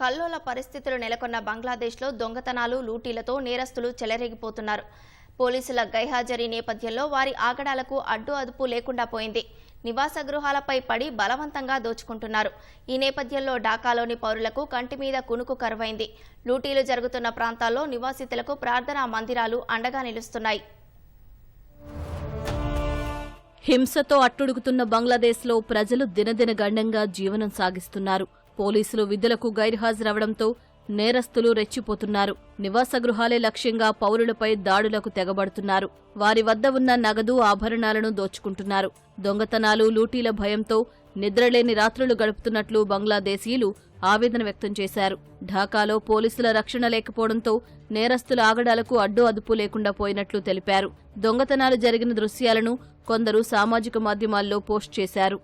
కల్లోల పరిస్థితులు నెలకొన్న బంగ్లాదేశ్లో దొంగతనాలు లూటీలతో నేరస్తులు చెలరేగిపోతున్నారు. పోలీసుల గైహాజరీ నేపథ్యంలో వారి ఆగడాలకు అడ్డు అదుపు లేకుండా పోయింది. నివాస గృహాలపై పడి బలవంతంగా దోచుకుంటున్నారు. ఈ నేపథ్యంలో ఢాకాలోని పౌరులకు కంటి మీద కునుకు కరువైంది. లూటీలు జరుగుతున్న ప్రాంతాల్లో నివాసితులకు ప్రార్థనా మందిరాలు అండగా నిలుస్తున్నాయి. హింసతో అట్టుడుగుతున్న బంగ్లాదేశ్లో ప్రజలు దినదిన గండంగా జీవనం సాగిస్తున్నారు. పోలీసులు విధులకు గైర్హాజరవడంతో నేరస్తులు రెచ్చిపోతున్నారు. నివాస గృహాలే లక్ష్యంగా పౌరులపై దాడులకు తెగబడుతున్నారు. వారి వద్ద ఉన్న నగదు ఆభరణాలను దోచుకుంటున్నారు. దొంగతనాలు లూటీల భయంతో నిద్రలేని రాత్రులు గడుపుతున్నట్లు బంగ్లాదేశీయులు ఆవేదన వ్యక్తం చేశారు. ఢాకాలో పోలీసుల రక్షణ లేకపోవడంతో నేరస్తుల ఆగడాలకు అడ్డు అదుపు లేకుండా పోయినట్లు తెలిపారు. దొంగతనాలు జరిగిన దృశ్యాలను కొందరు సామాజిక మాధ్యమాల్లో పోస్ట్ చేశారు.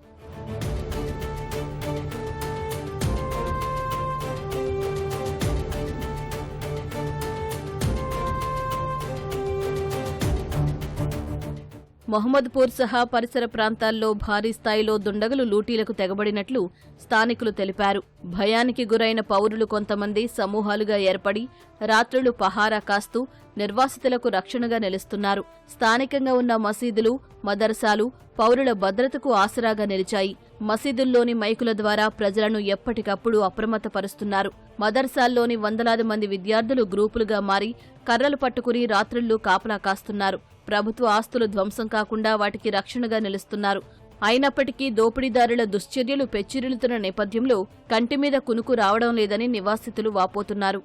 మహమ్మద్పూర్ సహా పరిసర ప్రాంతాల్లో భారీ స్థాయిలో దుండగులు లూటీలకు తెగబడినట్లు స్థానికులు తెలిపారు. భయానికి గురైన పౌరులు కొంతమంది సమూహాలుగా ఏర్పడి రాత్రులు పహారా కాస్తూ నిర్వాసితులకు రక్షణగా నిలుస్తున్నారు. స్థానికంగా ఉన్న మసీదులు మదర్సాలు పౌరుల భద్రతకు ఆసరాగా నిలిచాయి. మసీదుల్లోని మైకుల ద్వారా ప్రజలను ఎప్పటికప్పుడు అప్రమత్తపరుస్తున్నారు. మదర్సాల్లోని వందలాది మంది విద్యార్థులు గ్రూపులుగా మారి కర్రలు పట్టుకుని రాత్రుళ్ళు కాపలా కాస్తున్నారు. ప్రభుత్వ ఆస్తులు ధ్వంసం కాకుండా వాటికి రక్షణగా నిలుస్తున్నారు. అయినప్పటికీ దోపిడీదారుల దుశ్చర్యలు పెచ్చిరిల్లుతున్న నేపథ్యంలో కంటిమీద కునుకు రావడం లేదని నివాసితులు వాపోతున్నారు.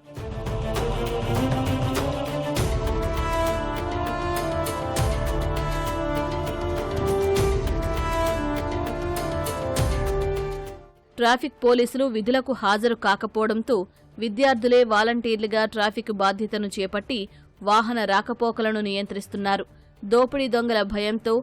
ట్రాఫిక్ పోలీసులు విధులకు హాజరు కాకపోవడంతో విద్యార్థులే వాలంటీర్లుగా ట్రాఫిక్ బాధ్యతను చేపట్టి వాహన రాకపోకలను నియంత్రిస్తున్నారు. దోపిడీ దొంగల భయంతో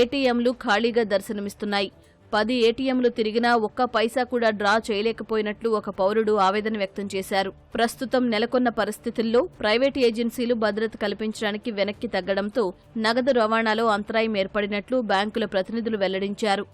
ఏటీఎంలు ఖాళీగా దర్శనమిస్తున్నాయి. పది ఏటీఎంలు తిరిగినా ఒక్క పైసా కూడా డ్రా చేయలేకపోయినట్లు ఒక పౌరుడు ఆవేదన వ్యక్తం చేశారు. ప్రస్తుతం నెలకొన్న పరిస్థితుల్లో ప్రైవేటు ఏజెన్సీలు భద్రత కల్పించడానికి వెనక్కి తగ్గడంతో నగదు రవాణాలో అంతరాయం ఏర్పడినట్లు బ్యాంకుల ప్రతినిధులు వెల్లడించారు.